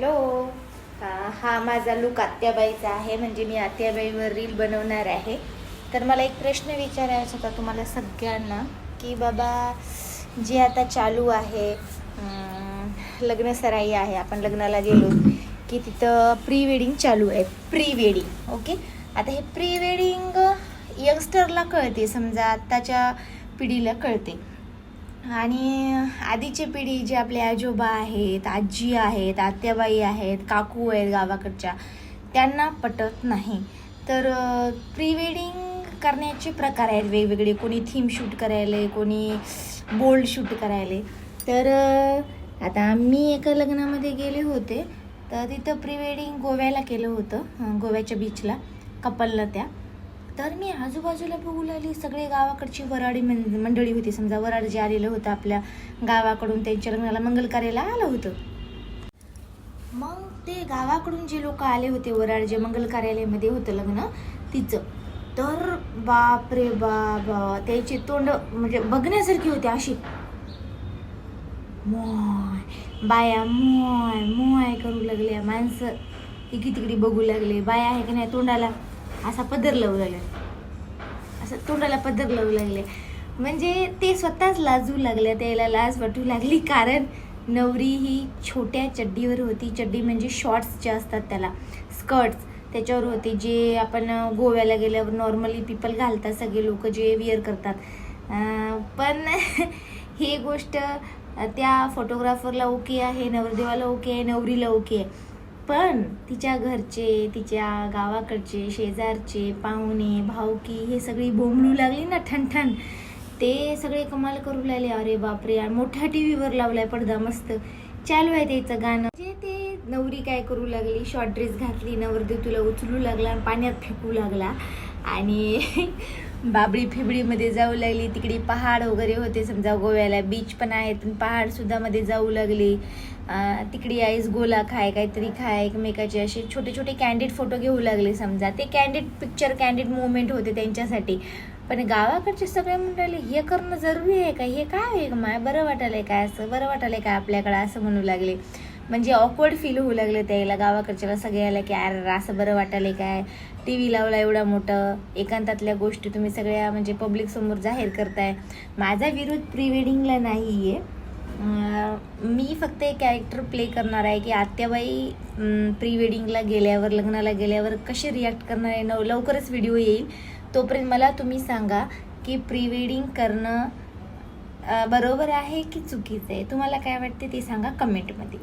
Hello. हा माझा look आत्याबाईचा आहे म्हणजे मी आत्याबाईवर रील बनवणार आहे. तर मला एक प्रश्न विचारायचा होता तुम्हाला सगळ्यांना की बाबा जे आता चालू आहे लग्न लग्नसराई आहे आपण लग्नाला गेलो की तिथं प्री वेडिंग चालू आहे प्री वेडिंग ओके आता हे प्री वेडिंग यंगस्टरला कळते समजा आत्ताच्या पिढीला कळते. आणि आधीची पिढी जे आपले आजोबा आहेत आजी आहेत आत्याबाई आहेत काकू आहेत गावाकडच्या त्यांना पटत नाही. तर प्री वेडिंग करण्याचे प्रकार आहेत वेगवेगळे. कोणी थीम शूट करायले कोणी बोल्ड शूट करायले. तर आता मी एका लग्नामध्ये गेले होते. तर तिथं प्री वेडिंग गोव्याला केलं होतं गोव्याच्या बीचला कपलला त्या. तर मी आजूबाजूला बघू लागली सगळे गावाकडची वराडी मंडळी होती. समजा वराड जे आलेलं होतं आपल्या गावाकडून त्यांच्या लग्नाला मंगल कार्याला आलं होतं. मग ते गावाकडून जे लोक आले होते वराड जे मंगल कार्यालयामध्ये होतं लग्न तिचं. तर बाप रे बाप त्याचे तोंड म्हणजे बघण्यासारखी होती अशी. मोय बाया मोय मोय करू लागल्या माणसं. इकडे तिकडे बघू लागले बाया आहे की नाही तोंडाला? असा पदर लावू लागले. असं तोंडाला पदर लावू लागले. म्हणजे ते स्वतःच लाजू लागल्या त्याला लाज वाटू लागली. कारण नवरी ही छोट्या चड्डीवर होती. चड्डी म्हणजे शॉर्ट्स जे असतात त्याला स्कर्ट्स त्याच्यावर होते. जे आपण गोव्याला गेल्यावर नॉर्मली पीपल घालतात सगळे लोक जे विअर करतात. पण ही गोष्ट त्या फोटोग्राफरला ओके आहे नवरदेवाला ओके आहे नवरीला ओके आहे. पण तिच्या घरचे तिच्या गावाकडचे शेजारचे पाहुणे भावकी हे सगळी बोंबलू लागली ना ठणठण. ते सगळे कमाल करू लागले. अरे बापरे यार मोठ्या टी व्हीवर लावलाय पडदा मस्त. चालू आहे त्याचं गाणं. म्हणजे ते नवरी काय करू लागली शॉर्ट ड्रेस घातली नवरदेव तुला उचलू लागला आणि पाण्यात फेकू लागला. आणि बाबडी फिबडीमध्ये जाऊ लागली तिकडे पहाड वगैरे होते समजा गोव्याला बीच पण आहेत पण पहाड सुद्धा मध्ये जाऊ लागली. तिकडे आईस गोला खाय काहीतरी खाय एकमेकाचे असे छोटे छोटे कॅन्डिड फोटो घेऊ लागले समजा. ते कॅन्डिड पिक्चर कॅन्डिड मुवमेंट होते त्यांच्यासाठी. पण गावाकडचे सगळे म्हणाले हे करणं जरुरी आहे का? हे काय आहे? माय बरं वाटायलंय काय असं? बरं वाटायलंय काय आपल्याकडं? असं म्हणू लागले. म्हणजे ऑकवर्ड फील होऊ लागलं त्याला गावाकडच्याला सगळ्याला की अरे असं बरं वाटायला काय? टी व्ही लावला एवढा मोठं एकांतातल्या गोष्टी तुम्ही सगळ्या म्हणजे पब्लिक समोर जाहीर करताय. माझा विरोध प्री वेडिंगला नाही आहे मी फक्त एक कॅरेक्टर प्ले करणार आहे की आत्याबाई प्री वेडिंगला गेल्यावर लग्नाला गेल्यावर कसे रिॲक्ट करणार आहे नव लवकरच व्हिडिओ येईल. तोपर्यंत मला तुम्ही सांगा की प्री वेडिंग करणं बरोबर आहे की चुकीचं आहे? तुम्हाला काय वाटते ते सांगा कमेंटमध्ये